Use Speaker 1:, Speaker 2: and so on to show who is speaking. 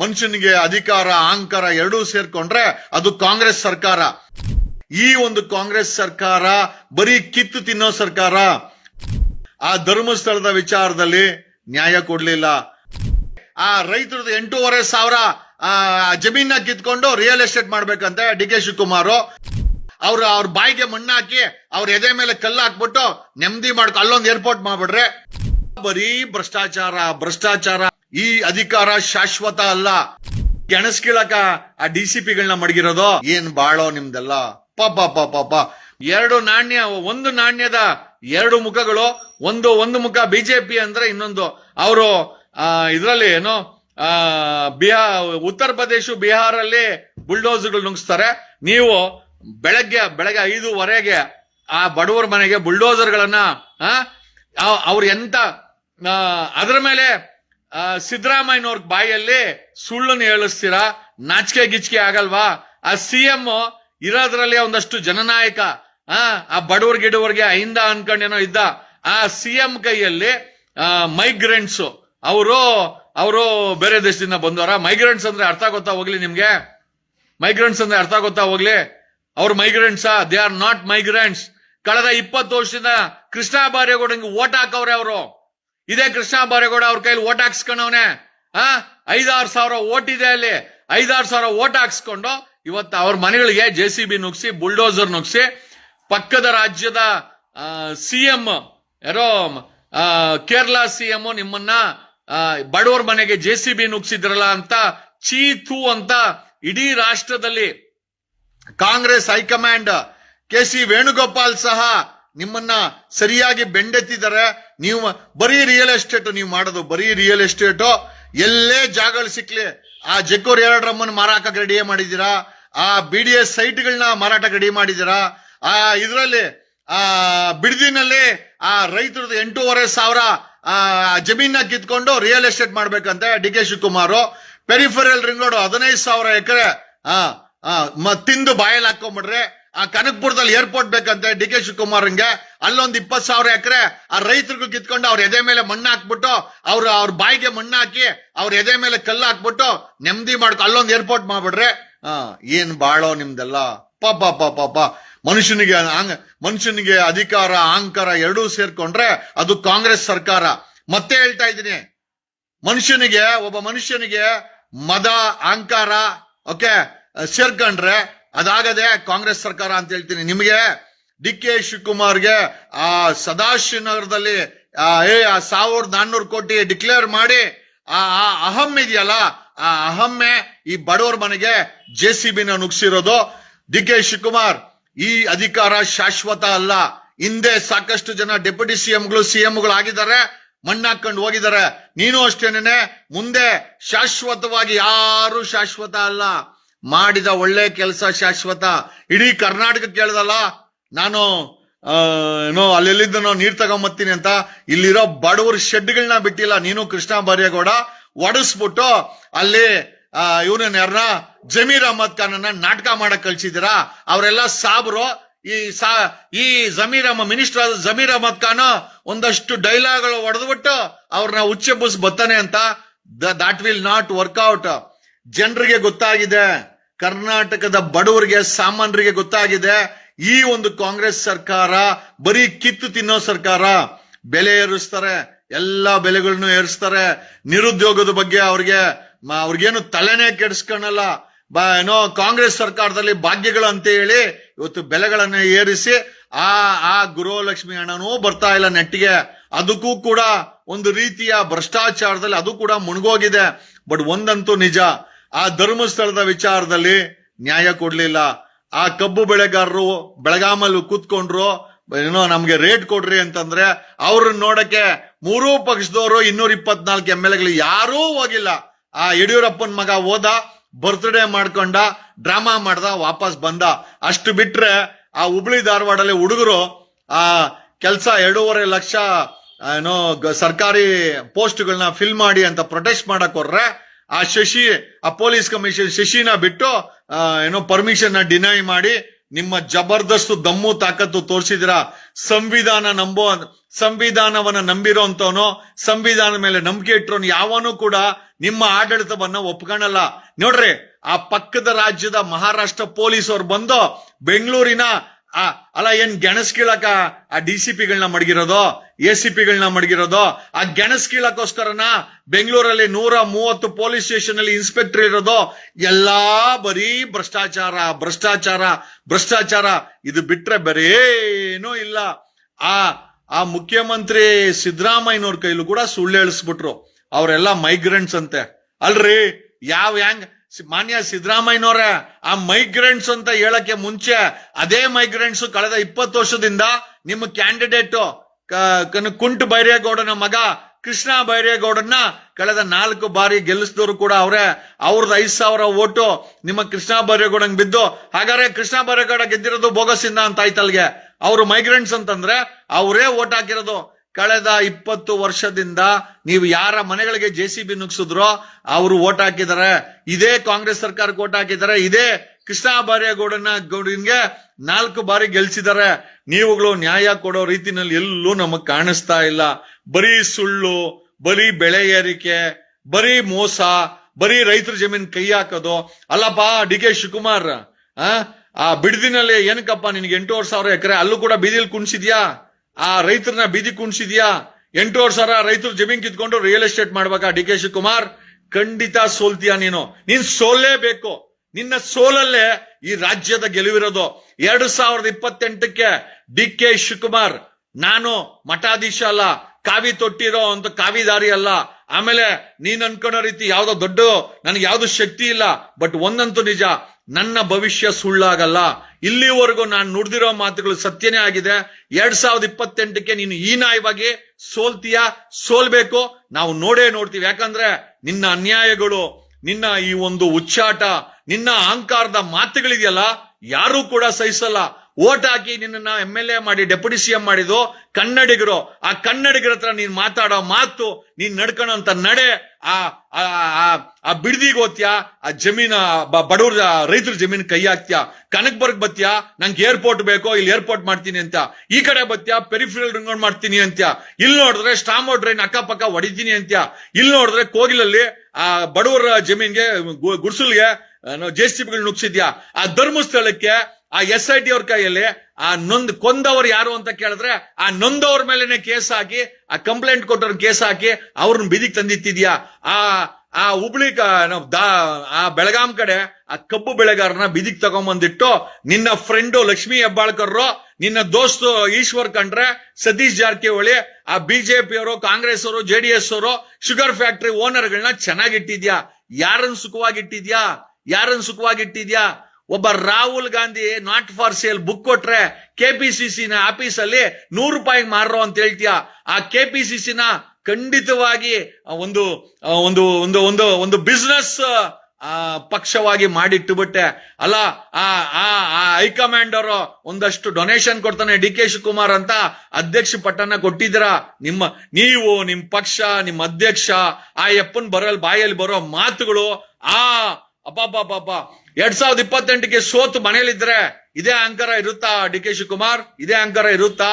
Speaker 1: ಮನುಷ್ಯನಿಗೆ ಅಧಿಕಾರ, ಅಹಂಕಾರ ಎರಡೂ ಸೇರ್ಕೊಂಡ್ರೆ ಅದು ಕಾಂಗ್ರೆಸ್ ಸರ್ಕಾರ. ಈ ಒಂದು ಕಾಂಗ್ರೆಸ್ ಸರ್ಕಾರ ಬರೀ ಕಿತ್ತು ತಿನ್ನೋ ಸರ್ಕಾರ. ಆ ಧರ್ಮಸ್ಥಳದ ವಿಚಾರದಲ್ಲಿ ನ್ಯಾಯ ಕೊಡ್ಲಿಲ್ಲ. ಆ ರೈತರದ್ದು ಎಂಟೂವರೆ ಸಾವಿರ ಜಮೀನ ಕಿತ್ಕೊಂಡು ರಿಯಲ್ ಎಸ್ಟೇಟ್ ಮಾಡ್ಬೇಕಂತೆ ಡಿ ಕೆ ಶಿವಕುಮಾರ್. ಅವ್ರ ಅವ್ರ ಬಾಯಿಗೆ ಮಣ್ಣಾಕಿ ಅವ್ರ ಎದೆ ಮೇಲೆ ಕಲ್ಲು ಹಾಕ್ಬಿಟ್ಟು ನೆಮ್ಮದಿ ಮಾಡ್ಕೊ ಅಲ್ಲೊಂದು ಏರ್ಪೋರ್ಟ್ ಮಾಡ್ಬಿಡ್ರೆ ಬರೀ ಭ್ರಷ್ಟಾಚಾರ ಭ್ರಷ್ಟಾಚಾರ. ಈ ಅಧಿಕಾರ ಶಾಶ್ವತ ಅಲ್ಲ. ಕೆಣಸ್ಕೀಳಕ ಆ ಡಿ ಸಿ ಪಿಗಳನ್ನ ಮಡಗಿರೋದು? ಏನ್ ಬಾಳೋ ನಿಮ್ದೆಲ್ಲ? ಪಾಪ ಪಾಪ ಪಾಪ ಎರಡು ನಾಣ್ಯ, ಒಂದು ನಾಣ್ಯದ ಎರಡು ಮುಖಗಳು, ಒಂದು ಒಂದು ಮುಖ ಬಿಜೆಪಿ ಅಂದ್ರೆ ಇನ್ನೊಂದು. ಅವರು ಇದರಲ್ಲಿ ಏನು? ಆ ಬಿಹಾರ್ ಉತ್ತರ ಪ್ರದೇಶ ಬಿಹಾರಲ್ಲಿ ಬುಲ್ಡೋಸ್ಗಳು ನುಗ್ಸ್ತಾರೆ. ನೀವು ಬೆಳಗ್ಗೆ ಬೆಳಗ್ಗೆ ಐದೂವರೆಗೆ ಆ ಬಡವರ ಮನೆಗೆ ಬುಲ್ಡೋಸರ್ಗಳನ್ನ ಅವ್ರ ಎಂತ ಅದರ ಮೇಲೆ ಸಿದ್ದರಾಮಯ್ಯನವ್ರ ಬಾಯಲ್ಲಿ ಸುಳ್ಳನ್ನು ಹೇಳಿಸ್ತೀರಾ? ನಾಚಿಕೆ ಗಿಚ್ಕೆ ಆಗಲ್ವಾ? ಆ ಸಿ ಎಂ ಇರೋದ್ರಲ್ಲಿ ಒಂದಷ್ಟು ಜನನಾಯಕ, ಆ ಆ ಬಡವರ್ ಗಿಡವರ್ಗೆ ಅಹಿಂದ ಅನ್ಕೊಂಡೇನೋ ಇದ್ದ, ಆ ಸಿ ಎಂ ಕೈಯಲ್ಲಿ ಮೈಗ್ರೆಂಟ್ಸ್ ಅವರು ಅವರು ಬೇರೆ ದೇಶದಿಂದ ಬಂದವರ? ಮೈಗ್ರೆಂಟ್ಸ್ ಅಂದ್ರೆ ಅರ್ಥ ಗೊತ್ತಾ ಹೋಗ್ಲಿ ನಿಮ್ಗೆ? ಮೈಗ್ರೆಂಟ್ಸ್ ಅಂದ್ರೆ ಅರ್ಥ ಗೊತ್ತಾ ಹೋಗ್ಲಿ? ಅವ್ರ ಮೈಗ್ರೆಂಟ್ಸಾ ದೇ ಆರ್ ನಾಟ್ ಮೈಗ್ರೆಂಟ್ಸ್ ಕಳೆದ ಇಪ್ಪತ್ತು ವರ್ಷದಿಂದ ಕೃಷ್ಣ ಬಾರೇಗೌಡಂಗೆ ಓಟ್ ಹಾಕವ್ರೆ ಅವರು. ಇದೇ ಕೃಷ್ಣ ಬಾರೇಗೌಡ ಅವ್ರ ಕೈಲಿ ಓಟ್ ಹಾಕ್ಸ್ಕೊಂಡವನೆ. ಆ? ಐದಾರು ಸಾವಿರ ಓಟ್ ಇದೆ ಅಲ್ಲಿ. ಐದಾರು ಸಾವಿರ ಓಟ್ ಹಾಕ್ಸ್ಕೊಂಡು ಇವತ್ತು ಅವ್ರ ಮನೆಗಳಿಗೆ ಜೆ ಸಿ ಬಿ ನುಗ್ಸಿ, ಬುಲ್ಡೋಸರ್ ನುಗ್ಸಿ, ಪಕ್ಕದ ರಾಜ್ಯದ ಸಿ ಎಂ, ಯಾರೋ ಕೇರಳ ಸಿ ಎಂ ನಿಮ್ಮನ್ನ ಬಡವರ ಮನೆಗೆ ಜೆ ಸಿ ಬಿ ನುಗ್ಸಿದ್ರಲ್ಲ ಅಂತ ಚೀತು ಅಂತ ಇಡೀ ರಾಷ್ಟ್ರದಲ್ಲಿ Congress high command K C Venugopal ಸಹ ನಿಮ್ಮನ್ನ ಸರಿಯಾಗಿ ಬೆಂಡೆತ್ತಿದ್ದಾರೆ. ನೀವು ಬರೀ ರಿಯಲ್ ಎಸ್ಟೇಟ್ ನೀವು ಮಾಡೋದು ಬರೀ ರಿಯಲ್ ಎಸ್ಟೇಟ್ ಎಲ್ಲೇ ಜಾಗಗಳು ಸಿಕ್ಲಿ, ಆ ಜಗ್ಗೋರ್ ಎರಡು ರಮ್ಮನ್ ಮಾರಾಟಕ್ಕೆ ರೆಡಿ ಮಾಡಿದ್ದೀರಾ? ಆ ಬಿ ಡಿ ಎಸ್ ಸೈಟ್ಗಳನ್ನ ಮಾರಾಟಕ್ಕೆ ರೆಡಿ ಮಾಡಿದ್ದೀರಾ? ಆ ಇದರಲ್ಲಿ, ಆ ಬಿಡದಿನಲ್ಲಿ, ಆ ರೈತರದ್ದು ಎಂಟೂವರೆ ಸಾವಿರ, ಆ ಜಮೀನ ಕಿತ್ಕೊಂಡು real estate ಮಾಡ್ಬೇಕಂತೆ D K Shivakumar. Peripheral ring road ಹದಿನೈದು ಸಾವಿರ ಎಕರೆ, ಆ ತಿಂದು ಬಾಯಲ್ಲಿ ಹಾಕೊಂಡ್ಬಿಡ್ರೆ ಆ ಕನಕಪುರದಲ್ಲಿ ಏರ್ಪೋರ್ಟ್ ಬೇಕಂತೆ ಡಿ ಕೆ ಶಿವಕುಮಾರ್ಗೆ. ಅಲ್ಲೊಂದು ಇಪ್ಪತ್ತು ಸಾವಿರ ಎಕರೆ ಆ ರೈತರಿಗೂ ಕಿತ್ಕೊಂಡು ಅವ್ರ ಎದೆ ಮೇಲೆ ಮಣ್ಣು ಹಾಕ್ಬಿಟ್ಟು, ಅವ್ರ ಅವ್ರ ಬಾಯಿಗೆ ಮಣ್ಣು ಹಾಕಿ ಅವ್ರ ಎದೆ ಮೇಲೆ ಕಲ್ಲು ಹಾಕ್ಬಿಟ್ಟು ನೆಮ್ಮದಿ ಮಾಡ್ಕೊ, ಅಲ್ಲೊಂದು ಏರ್ಪೋರ್ಟ್ ಮಾಡ್ಬಿಡ್ರೆ ಆ, ಏನ್ ಬಾಳೋ ನಿಮ್ದೆಲ್ಲ? ಪಾಪ ಪಾಪ ಪಾಪ ಮನುಷ್ಯನಿಗೆ ಮನುಷ್ಯನಿಗೆ ಅಧಿಕಾರ, ಅಹಂಕಾರ ಎರಡೂ ಸೇರ್ಕೊಂಡ್ರೆ ಅದು ಕಾಂಗ್ರೆಸ್ ಸರ್ಕಾರ. ಮತ್ತೆ ಹೇಳ್ತಾ ಇದ್ದೀನಿ. ಮನುಷ್ಯನಿಗೆ, ಒಬ್ಬ ಮನುಷ್ಯನಿಗೆ ಮದ, ಅಹಂಕಾರ, ಓಕೆ, ಸೇರ್ಕೊಂಡ್ರೆ ಅದಾಗದೆ ಕಾಂಗ್ರೆಸ್ ಸರ್ಕಾರ ಅಂತ ಹೇಳ್ತೀನಿ. ನಿಮಗೆ ಡಿ ಕೆ ಶಿವಕುಮಾರ್ಗೆ ಆ ಸದಾಶಿವನಗರದಲ್ಲಿ ಏ, ಆ ಸಾವಿರದ ನಾನ್ನೂರು ಕೋಟಿ ಡಿಕ್ಲೇರ್ ಮಾಡಿ, ಆ ಆ ಅಹಂ ಇದೆಯಲ್ಲ, ಆ ಅಹಮ್ಮೆ ಈ ಬಡವರ ಮನೆಗೆ ಜೆ ಸಿ ಬಿನ ನುಗ್ಸಿರೋದು. ಡಿ ಕೆ ಶಿವಕುಮಾರ್ ಈ ಅಧಿಕಾರ ಶಾಶ್ವತ ಅಲ್ಲ. ಹಿಂದೆ ಸಾಕಷ್ಟು ಜನ ಡೆಪ್ಯೂಟಿ ಸಿಎಂಗಳು ಸಿಎಂಗಳು ಆಗಿದ್ದಾರೆ, ಮಣ್ಣಾಕೊಂಡು ಹೋಗಿದ್ದಾರೆ. ನೀನು ಅಷ್ಟೇನೆ ಮುಂದೆ ಶಾಶ್ವತವಾಗಿ ಯಾರು ಶಾಶ್ವತ ಅಲ್ಲ. ಮಾಡಿದ ಒಳ್ಳೆ ಕೆಲಸ ಶಾಶ್ವತ. ಇಡೀ ಕರ್ನಾಟಕ ಕೇಳ್ದಲ್ಲ ನಾನು ಏನೋ ಏನೋ ಅಲ್ಲೆಲ್ಲಿದ್ದನೋ ನೀರ್ ತಗೊಂಬತ್ತೀನಿ ಅಂತ, ಇಲ್ಲಿರೋ ಬಡವರ ಶೆಡ್ಗಳನ್ನ ಬಿಟ್ಟಿಲ್ಲ. ನೀನು ಕೃಷ್ಣ ಬರೇಗೌಡ ಒಡಿಸ್ಬಿಟ್ಟು ಅಲ್ಲಿ ಇವನ ಯಾರನ್ನ ಜಮೀರ್ ಅಹಮದ್ ಖಾನನ್ನ ನಾಟಕ ಮಾಡಕ್ ಕಳ್ಸಿದಿರಾ ಅವರೆಲ್ಲ ಸಾಬ್ರು, ಈ ಸಾ, ಈ ಜಮೀರ್ ಅಹಮದ್ ಮಿನಿಸ್ಟರ್ ಆದ ಜಮೀರ್ ಅಹಮದ್ ಖಾನ್ ಒಂದಷ್ಟು ಡೈಲಾಗ್ಗಳು ಹೊಡೆದ್ಬಿಟ್ಟು ಅವ್ರನ್ನ ಉಚ್ಚೆಬ್ಬಸ್ ಬತ್ತಾನೆ ಅಂತ. ದಟ್ ವಿಲ್ ನಾಟ್ ವರ್ಕೌಟ್ ಜನರಿಗೆ ಗೊತ್ತಾಗಿದೆ. ಕರ್ನಾಟಕದ ಬಡವರಿಗೆ, ಸಾಮಾನ್ಯರಿಗೆ ಗೊತ್ತಾಗಿದೆ. ಈ ಒಂದು ಕಾಂಗ್ರೆಸ್ ಸರ್ಕಾರ ಬರೀ ಕಿತ್ತು ತಿನ್ನೋ ಸರ್ಕಾರ. ಬೆಲೆ ಏರಿಸ್ತಾರೆ. ಎಲ್ಲಾ ಬೆಲೆಗಳನ್ನು ಏರಿಸ್ತಾರೆ. ನಿರುದ್ಯೋಗದ ಬಗ್ಗೆ ಅವ್ರಿಗೆ ಅವ್ರಿಗೇನು ತಲೆನೇ ಕೆಡಿಸ್ಕೊಳಲ್ಲ. ಬಾ, ಏನೋ ಕಾಂಗ್ರೆಸ್ ಸರ್ಕಾರದಲ್ಲಿ ಭಾಗ್ಯಗಳು ಅಂತ ಹೇಳಿ ಇವತ್ತು ಬೆಲೆಗಳನ್ನ ಏರಿಸಿ ಆ ಆ ಗೃಹಲಕ್ಷ್ಮಿ ಹಣನೂ ಬರ್ತಾ ಇಲ್ಲ ನೆಟ್ಟಿಗೆ. ಅದಕ್ಕೂ ಕೂಡ ಒಂದು ರೀತಿಯ ಭ್ರಷ್ಟಾಚಾರದಲ್ಲಿ ಅದು ಕೂಡ ಮುಣಗೋಗಿದೆ. ಬಟ್ ಒಂದಂತೂ ನಿಜ. ಆ ಧರ್ಮಸ್ಥಳದ ವಿಚಾರದಲ್ಲಿ ನ್ಯಾಯ ಕೊಡ್ಲಿಲ್ಲ. ಆ ಕಬ್ಬು ಬೆಳೆಗಾರರು ಬೆಳಗಾಮಲ್ಲಿ ಕೂತ್ಕೊಂಡ್ರು, ಏನೋ ನಮ್ಗೆ ರೇಟ್ ಕೊಡ್ರಿ ಅಂತಂದ್ರೆ ಅವ್ರನ್ನ ನೋಡಕ್ಕೆ ಮೂರೂ ಪಕ್ಷದವರು ಇನ್ನೂರ ಇಪ್ಪತ್ನಾಲ್ಕು ಎಂ ಎಲ್ ಎಗಳು ಯಾರೂ ಹೋಗಿಲ್ಲ. ಆ ಯಡಿಯೂರಪ್ಪನ ಮಗ ಹೋದ ಬರ್ತ್ಡೇ ಮಾಡ್ಕೊಂಡ ಡ್ರಾಮಾ ಮಾಡ್ದ, ವಾಪಸ್ ಬಂದ. ಅಷ್ಟು ಬಿಟ್ರೆ ಆ ಹುಬ್ಳಿ ಧಾರವಾಡಲ್ಲಿ ಹುಡುಗರು, ಆ ಕೆಲಸ ಎರಡೂವರೆ ಲಕ್ಷ ಏನೋ ಸರ್ಕಾರಿ ಪೋಸ್ಟ್ಗಳನ್ನ ಫಿಲ್ ಮಾಡಿ ಅಂತ ಪ್ರೊಟೆಸ್ಟ್ ಮಾಡಕ್ ಹೊರ್ರೆ ಆ ಶಶಿ, ಆ ಪೊಲೀಸ್ ಕಮಿಷನ್ ಶಶಿನ ಬಿಟ್ಟು ಏನೋ ಪರ್ಮಿಷನ್ ಡಿನೈ ಮಾಡಿ, ನಿಮ್ಮ ಜಬರ್ದಸ್ತ್ ದಮ್ಮು ತಾಕತ್ತು ತೋರಿಸಿದಿರಾ, ಸಂವಿಧಾನ ನಂಬೋ, ಸಂವಿಧಾನವನ್ನ ನಂಬಿರೋ ಅಂತವನು ಸಂವಿಧಾನದ ಮೇಲೆ ನಂಬಿಕೆ ಇಟ್ಟರೋನು ಯಾವನು ಕೂಡ ನಿಮ್ಮ ಆಡಳಿತವನ್ನ ಒಪ್ಕೊಳ್ಳಲ್ಲ ನೋಡ್ರಿ, ಆ ಪಕ್ಕದ ರಾಜ್ಯದ ಮಹಾರಾಷ್ಟ್ರ ಪೊಲೀಸ್ ಅವ್ರು ಬಂದು ಬೆಂಗಳೂರಿನ ಅಲ್ಲ ಏನ್ ಗೆಣಸ್ ಕೀಳಕ ಆ ಡಿ ಸಿ ಪಿಗಳನ್ನ ಮಡಗಿರೋದು? ಎ ಸಿ ಪಿಗಳನ್ನ ಮಡಗಿರೋದು. ಆ ಗೆಣಸ್ ಕೀಳಕ್ಕೋಸ್ಕರನ ಬೆಂಗಳೂರಲ್ಲಿ ನೂರ ಮೂವತ್ತು ಪೊಲೀಸ್ ಸ್ಟೇಷನ್ ಅಲ್ಲಿ ಇನ್ಸ್ಪೆಕ್ಟರ್ ಇರೋದು. ಎಲ್ಲಾ ಬರೀ ಭ್ರಷ್ಟಾಚಾರ ಭ್ರಷ್ಟಾಚಾರ ಭ್ರಷ್ಟಾಚಾರ. ಇದು ಬಿಟ್ರೆ ಬರೇನೂ ಇಲ್ಲ. ಆ ಆ ಮುಖ್ಯಮಂತ್ರಿ ಸಿದ್ದರಾಮಯ್ಯನವ್ರ ಕೈಲೂ ಕೂಡ ಸುಳ್ಳು ಹೇಳಿಸ್ಬಿಟ್ರು. ಅವರೆಲ್ಲ ಮೈಗ್ರೆಂಟ್ಸ್ ಅಂತೆ. ಅಲ್ರಿ, ಯಾವ ಹ್ಯಾಂಗ್? ಮಾನ್ಯ ಸಿದ್ದರಾಮಯ್ಯನವ್ರೆ, ಆ ಮೈಗ್ರೆಂಟ್ಸ್ ಅಂತ ಹೇಳಕ್ಕೆ ಮುಂಚೆ, ಅದೇ ಮೈಗ್ರೆಂಟ್ಸ್ ಕಳೆದ ಇಪ್ಪತ್ತು ವರ್ಷದಿಂದ ನಿಮ್ಮ ಕ್ಯಾಂಡಿಡೇಟ್ ಕುಂಟು ಬೈರೇಗೌಡನ ಮಗ ಕೃಷ್ಣ ಬೈರೇಗೌಡನ್ನ ಕಳೆದ ನಾಲ್ಕು ಬಾರಿ ಗೆಲ್ಲಿಸಿದವರು ಕೂಡ ಅವರೇ. ಅವ್ರದ್ದು ಐದು ಸಾವಿರ ಓಟು ನಿಮ್ಮ ಕೃಷ್ಣ ಬೈರೇಗೌಡಂಗ್ ಬಿದ್ದು, ಹಾಗಾದ್ರೆ ಕೃಷ್ಣ ಬೈರೇಗೌಡ ಗೆದ್ದಿರೋದು ಬೋಗಸಿಂದ ಅಂತ ಆಯ್ತಲ್ಗೆ. ಅವರು ಮೈಗ್ರೆಂಟ್ಸ್ ಅಂತಂದ್ರೆ ಅವರೇ ಓಟ್ ಹಾಕಿರೋದು. ಕಳೆದ ಇಪ್ಪತ್ತು ವರ್ಷದಿಂದ ನೀವು ಯಾರ ಮನೆಗಳಿಗೆ ಜೆ ಸಿ ಬಿ ನುಗ್ಸಿದ್ರೋ ಅವರು ಓಟ್ ಹಾಕಿದ್ದಾರೆ. ಇದೇ ಕಾಂಗ್ರೆಸ್ ಸರ್ಕಾರಕ್ಕೆ ಓಟ್ ಹಾಕಿದ್ದಾರೆ. ಇದೇ ಕೃಷ್ಣ ಬಾರೇಗೌಡನ ಗೌಡನ್ಗೆ ನಾಲ್ಕು ಬಾರಿ ಗೆಲ್ಸಿದ್ದಾರೆ. ನೀವುಗಳು ನ್ಯಾಯ ಕೊಡೋ ರೀತಿನಲ್ಲಿ ಎಲ್ಲೂ ನಮಗ್ ಕಾಣಿಸ್ತಾ ಇಲ್ಲ. ಬರೀ ಸುಳ್ಳು, ಬರೀ ಬೆಳೆ ಏರಿಕೆ, ಬರೀ ಮೋಸ, ಬರೀ ರೈತರ ಜಮೀನ್ ಕೈ ಹಾಕೋದು. ಅಲ್ಲಪ್ಪ, ಡಿ ಕೆ ಶಿವಕುಮಾರ್ ಆ ಬಿಡದಿನಲ್ಲಿ ಏನಕ್ಕಪ್ಪ ನಿನ್ಗೆ ಎಂಟೂವರೆ ಸಾವಿರ ಎಕರೆ ಅಲ್ಲೂ ಕೂಡ ಬೀದಿಲಿ ಕುಣಿಸಿದ್ಯಾ? ಆ ರೈತರನ್ನ ಬೀದಿ ಕುಣಿಸಿದ್ಯಾ? ಎಂಟೂವರೆ ಸಾವಿರ ರೈತರು ಜಮೀನ್ ಕಿತ್ಕೊಂಡು ರಿಯಲ್ ಎಸ್ಟೇಟ್ ಮಾಡ್ಬೇಕಾ. ಡಿ ಕೆ ಶಿವಕುಮಾರ್, ಖಂಡಿತ ಸೋಲ್ತೀಯ ನೀನು? ನೀನ್ ಸೋಲೇಬೇಕು ನಿನ್ನ ಸೋಲಲ್ಲೇ ಈ ರಾಜ್ಯದ ಗೆಲುವಿರೋದು. ಎರಡು ಸಾವಿರದ ಇಪ್ಪತ್ತೆಂಟಕ್ಕೆ ಡಿ ಕೆ ಶಿವಕುಮಾರ್, ನಾನು ಮಠಾಧೀಶ ಅಲ್ಲ, ಕಾವಿ ತೊಟ್ಟಿರೋ ಅಂತ ಕಾವಿದಾರಿ ಅಲ್ಲ. ಆಮೇಲೆ ನೀನ್ ಅನ್ಕೊಳೋ ರೀತಿ ಯಾವ್ದೋ ದೊಡ್ಡ ನನಗೆ ಯಾವ್ದು ಶಕ್ತಿ ಇಲ್ಲ, ಬಟ್ ಒಂದಂತೂ ನಿಜ ನನ್ನ ಭವಿಷ್ಯ ಸುಳ್ಳಾಗಲ್ಲ. ಇಲ್ಲಿವರೆಗೂ ನಾನು ನುಡಿದಿರೋ ಮಾತುಗಳು ಸತ್ಯನೇ ಆಗಿದೆ. ಎರಡ್ ಸಾವಿರದ ಇಪ್ಪತ್ತೆಂಟಕ್ಕೆ ನೀನು ಹೀನಾಯವಾಗಿ ಸೋಲ್ತೀಯ? ಸೋಲ್ಬೇಕು. ನಾವು ನೋಡೇ ನೋಡ್ತೀವಿ. ಯಾಕಂದ್ರೆ ನಿನ್ನ ಅನ್ಯಾಯಗಳು, ನಿನ್ನ ಈ ಒಂದು ಉಚ್ಚಾಟ, ನಿನ್ನ ಅಹಂಕಾರದ ಮಾತುಗಳಿದೆಯಲ್ಲ, ಯಾರೂ ಕೂಡ ಸಹಿಸಲ್ಲ. ಓಟ್ ಹಾಕಿ ನಿನ್ನ ಎಂ ಎಲ್ ಎ ಮಾಡಿ ಡೆಪ್ಯೂಟಿ ಸಿಎಂ ಮಾಡಿದ್ದು ಕನ್ನಡಿಗರು. ಆ ಕನ್ನಡಿಗರ ಹತ್ರ ನೀನ್ ಮಾತಾಡೋ ಮಾತು, ನೀನ್ ಅಂತ ನಡೆ, ಆ ಆ ಬಿಡ್ದಿಗೆ ಹೋಗ್ತ್ಯಾ ಆ ಜಮೀನ ಬಡವ್ರ ರೈತರ ಜಮೀನ್ ಕೈ ಹಾಕ್ತ್ಯಾ? ಕನಕ್ಬರ್ಗ್ ಬತ್ತ್ಯಾ ನಂಗೆ ಏರ್ಪೋರ್ಟ್ ಬೇಕೋ? ಇಲ್ಲಿ ಏರ್ಪೋರ್ಟ್ ಮಾಡ್ತೀನಿ ಅಂತ ಈ ಕಡೆ ಬತ್ತ್ಯಾ ಪೆರಿಫಿರಲ್ ರಿಂಗ್ ಮಾಡ್ತೀನಿ ಅಂತ ಇಲ್ಲಿ ನೋಡಿದ್ರೆ ಸ್ಟಾಮೋ ಟ್ರೈನ್ ಅಕ್ಕಪಕ್ಕ ಹೊಡಿತೀನಿ ಅಂತ ಇಲ್ಲಿ ನೋಡಿದ್ರೆ ಕೋಗಿಲಲ್ಲಿ, ಆ, ಬಡವರ ಜಮೀನ್ಗೆ ಗುಡ್ಸಲ್ಗೆ ಜೆ ಸಿ ಪಿಗಳು ನುಗ್ಸಿದ್ಯಾ? ಆ ಧರ್ಮಸ್ಥಳಕ್ಕೆ ಆ ಎಸ್ ಐ ಟಿ ಅವ್ರ ಕೈಯಲ್ಲಿ ಆ ನೊಂದ್ ಕೊಂದವರು ಯಾರು ಅಂತ ಕೇಳಿದ್ರೆ ಆ ನೊಂದವ್ರ ಮೇಲೆನೆ ಕೇಸ್ ಹಾಕಿ, ಆ ಕಂಪ್ಲೇಂಟ್ ಕೊಟ್ಟವ್ರ ಕೇಸ್ ಹಾಕಿ ಅವ್ರನ್ನ ಬಿದಿಗೆ ತಂದಿತ್ತಿದ್ಯಾ ಆ ಆ ಹುಬ್ಳಿ ಆ ಬೆಳಗಾಂ ಕಡೆ ಆ ಕಬ್ಬು ಬೆಳೆಗಾರನ ಬಿದಿಗ್ ತಗೊಂಬಂದಿಟ್ಟು ನಿನ್ನ ಫ್ರೆಂಡು ಲಕ್ಷ್ಮಿ ಹೆಬ್ಬಾಳ್ಕರ್ರು, ನಿನ್ನ ದೋಸ್ತು ಈಶ್ವರ್ ಕಂಡ್ರೆ ಸತೀಶ್ ಜಾರಕಿಹೊಳಿ, ಆ ಬಿಜೆಪಿ ಅವರು, ಕಾಂಗ್ರೆಸ್ ಅವರು ಜೆಡಿಎಸ್ ಅವರು, ಶುಗರ್ ಫ್ಯಾಕ್ಟರಿ ಓನರ್ಗಳನ್ನ ಚೆನ್ನಾಗಿಟ್ಟಿದ್ಯಾ ಯಾರನ್ನ ಸುಖವಾಗಿಟ್ಟಿದ್ಯಾ? ಯಾರನ್ನ ಸುಖವಾಗಿಟ್ಟಿದ್ಯಾ? ಒಬ್ಬ Rahul Gandhi not for sale book ಕೊಟ್ರೆ ಕೆಪಿಸಿಸಿ ನ ಆಫೀಸ್ ಅಲ್ಲಿ ನೂರು ರೂಪಾಯಿ ಮಾರೋ ಅಂತ ಹೇಳ್ತೀಯ? ಆ ಕೆ ಪಿ ಸಿ ನ ಖಂಡಿತವಾಗಿ ಒಂದು ಒಂದು ಒಂದು ಒಂದು ಒಂದು ಬಿಸ್ನೆಸ್ ಆ ಪಕ್ಷವಾಗಿ ಮಾಡಿಟ್ಟು ಬಿಟ್ಟೆ ಅಲ್ಲ, ಆ ಆ ಆ ಹೈಕಮಾಂಡ್ ಅವರು ಒಂದಷ್ಟು ಡೊನೇಷನ್ ಕೊಡ್ತಾನೆ ಡಿ ಕೆ ಶಿವಕುಮಾರ್ ಅಂತ ಅಧ್ಯಕ್ಷ ಪಟ್ಟನ ಕೊಟ್ಟಿದ್ರ ನಿಮ್ಮ, ನೀವು ನಿಮ್ಮ ಪಕ್ಷ, ನಿಮ್ಮ ಅಧ್ಯಕ್ಷ, ಆ ಯಪ್ಪನ್ ಬರಲ್ ಬಾಯಲ್ಲಿ ಬರೋ ಮಾತುಗಳು, ಆ ಅಬ್ಬಬ್ಬಬ್ಬ ಎರಡ್ ಸಾವಿರದ ಇಪ್ಪತ್ತೆಂಟಕ್ಕೆ ಸೋತು ಮನೇಲಿದ್ರೆ ಇದೇ ಅಂಕರ ಇರುತ್ತಾ ಡಿ ಕೆ ಶಿವಕುಮಾರ್? ಇದೇ ಅಂಕರ ಇರುತ್ತಾ?